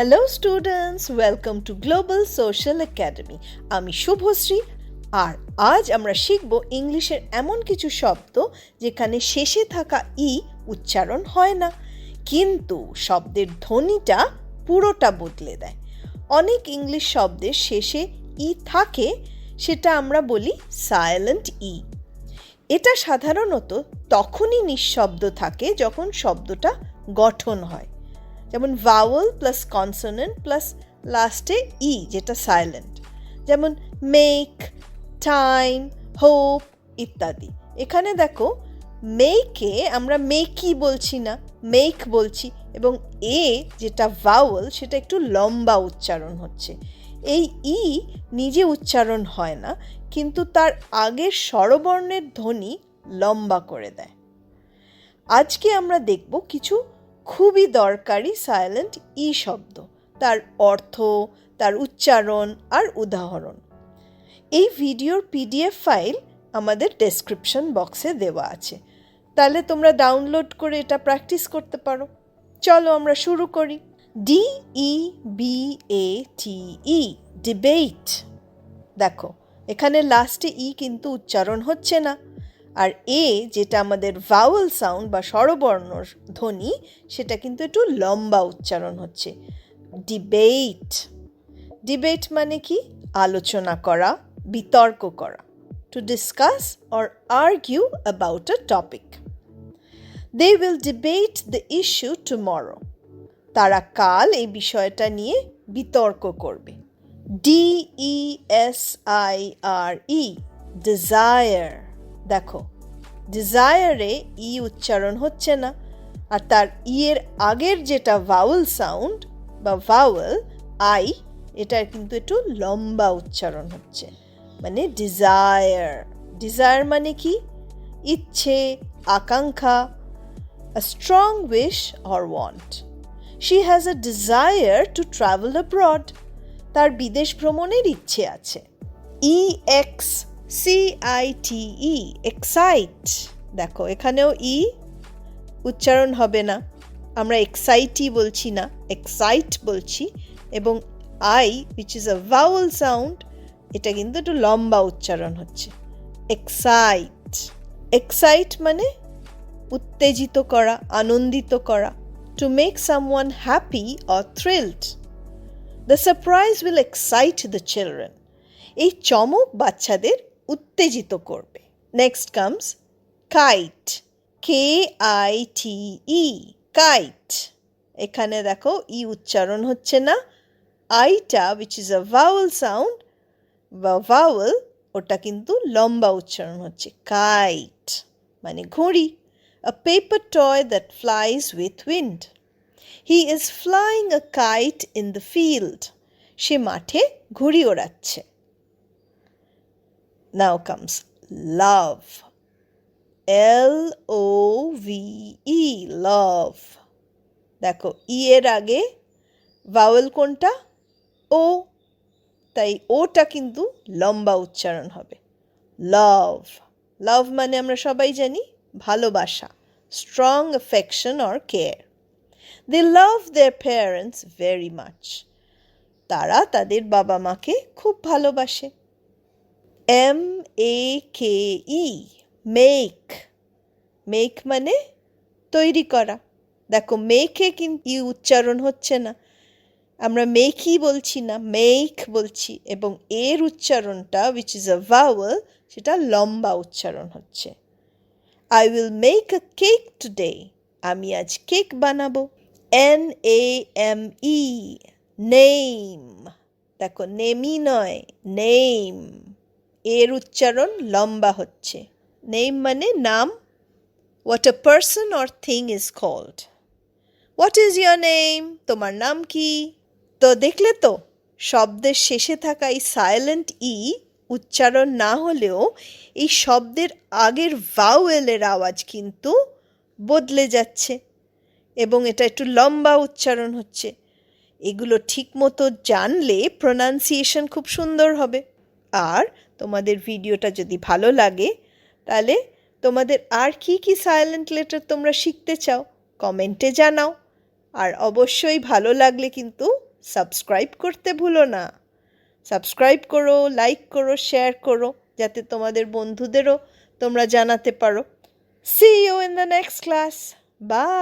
Hello students welcome to global social academy আমি শুভশ্রী। আর আজ আমরা শিখব ইংলিশের এমন কিছু শব্দ যেখানে শেষে থাকা ই উচ্চারণ হয় না, কিন্তু শব্দের ধ্বনিটা পুরোটা বদলে দেয়। অনেক ইংলিশ শব্দের শেষে ই থাকে, সেটা আমরা বলি সাইলেন্ট ই এটা সাধারণত তখনই নিঃশব্দ থাকে যখন শব্দটা গঠন হয়। যেমন ভাওয়াল প্লাস কনসোনেন্ট প্লাস লাস্টে ই যেটা সাইলেন্ট যেমন মেক টাইম হোপ ইত্যাদি। এখানে দেখো মেকে আমরা মেকি বলছি না মেক বলছি এবং এ যেটা ভাওয়াল সেটা একটু লম্বা উচ্চারণ হচ্ছে। এই ই নিজে উচ্চারণ হয় না, কিন্তু তার আগের স্বরবর্ণের ধ্বনি লম্বা করে দেয়। আজকে আমরা দেখব কিছু খুবই দরকারি সাইলেন্ট ই শব্দ। তার অর্থ, তার উচ্চারণ আর উদাহরণ। এই ভিডিওর পিডিএফ ফাইল আমাদের ডেসক্রিপশন বক্সে দেওয়া আছে। তাহলে তোমরা ডাউনলোড করে এটা প্র্যাকটিস করতে পারো। চলো আমরা শুরু করি। D E B A T E debate দেখো, এখানে লাস্টে ই কিন্তু উচ্চারণ হচ্ছে না। আর এ, যেটা আমাদের ভাওয়াল সাউন্ড বা স্বরবর্ণ ধ্বনি, সেটা কিন্তু একটু লম্বা উচ্চারণ হচ্ছে। ডিবেট ডিবেট মানে কি? আলোচনা করা, বিতর্ক করা। To discuss or argue about a topic they will debate the issue tomorrow তারা কাল এই বিষয়টা নিয়ে বিতর্ক করবে। D E S I R E desire দেখো ডিজায়ারে ই উচ্চারণ হচ্ছে না, আর তার ই এর আগের যেটা ভাওয়েল সাউন্ড বা ভাওয়েল আই এটার কিন্তু একটু লম্বা উচ্চারণ হচ্ছে মানে ডিজায়ার ডিজায়ার মানে কি ইচ্ছে, আকাঙ্ক্ষা, a strong wish or want. She has a desire to travel abroad. তার বিদেশ ভ্রমণের ইচ্ছে আছে E X C I T E excite দেখো, এখানেও ই উচ্চারণ হবে না। আমরা এক্সাইটই বলছি না এক্সাইট বলছি। এবং I which is a vowel sound এটা কিন্তু একটু লম্বা উচ্চারণ হচ্ছে। এক্সাইট এক্সাইট মানে উত্তেজিত করা, আনন্দিত করা to make someone happy or thrilled the surprise will excite the children এই চমক বাচ্চাদের উত্তেজিত করবে। Next comes kite K I T E kite এখানে দেখো ই উচ্চারণ হচ্ছে না। আইটা which is a vowel sound বা ভাওয়াল ওটা কিন্তু লম্বা উচ্চারণ হচ্ছে। কাইট মানে ঘুড়ি। A paper toy that flies with wind He is flying a kite in the field সে মাঠে ঘুড়ি ওড়াচ্ছে। নাও কামস লাভ এল ও ভি ই লাভ দেখো ই এর আগে ভাওয়েল কোনটা? ও তাই ওটা কিন্তু লম্বা উচ্চারণ হবে। লাভ লাভ মানে আমরা সবাই জানি ভালোবাসা strong affection or care they love their parents very much তারা তাদের বাবা মাকে খুব ভালোবাসে। M A K E make make মানে তৈরি করা। দেখো মেকে কিন্তু ই উচ্চারণ হচ্ছে না। আমরা মেকই বলছি না মেক বলছি। এবং এর উচ্চারণটা উইচ ইজ আ ভাওয়াল সেটা লম্বা উচ্চারণ হচ্ছে। I will make a cake today আমি আজ কেক বানাবো। N A M E name দেখো নেমই নয় নেম এর উচ্চারণ লম্বা হচ্ছে। নেম মানে নাম। What a person or thing is called what is your name তোমার নাম কি? তো দেখলে তো, শব্দের শেষে থাকা এই সাইলেন্ট ই উচ্চারণ না হলেও এই শব্দের আগের ভাওয়েলের আওয়াজ কিন্তু বদলে যাচ্ছে এবং এটা একটু লম্বা উচ্চারণ হচ্ছে। এগুলো ঠিকমতো জানলে প্রোনাউন্সিয়েশন খুব সুন্দর হবে। আর তোমাদের ভিডিওটা যদি ভালো লাগে, তাহলে তোমাদের আর কি কি সাইলেন্ট লেটার তোমরা শিখতে চাও কমেন্টে জানাও। আর অবশ্যই ভালো লাগলে কিন্তু সাবস্ক্রাইব করতে ভুলো না। সাবস্ক্রাইব করো লাইক করো শেয়ার করো, যাতে তোমাদের বন্ধুদেরও তোমরা জানাতে পারো। See you in the next class bye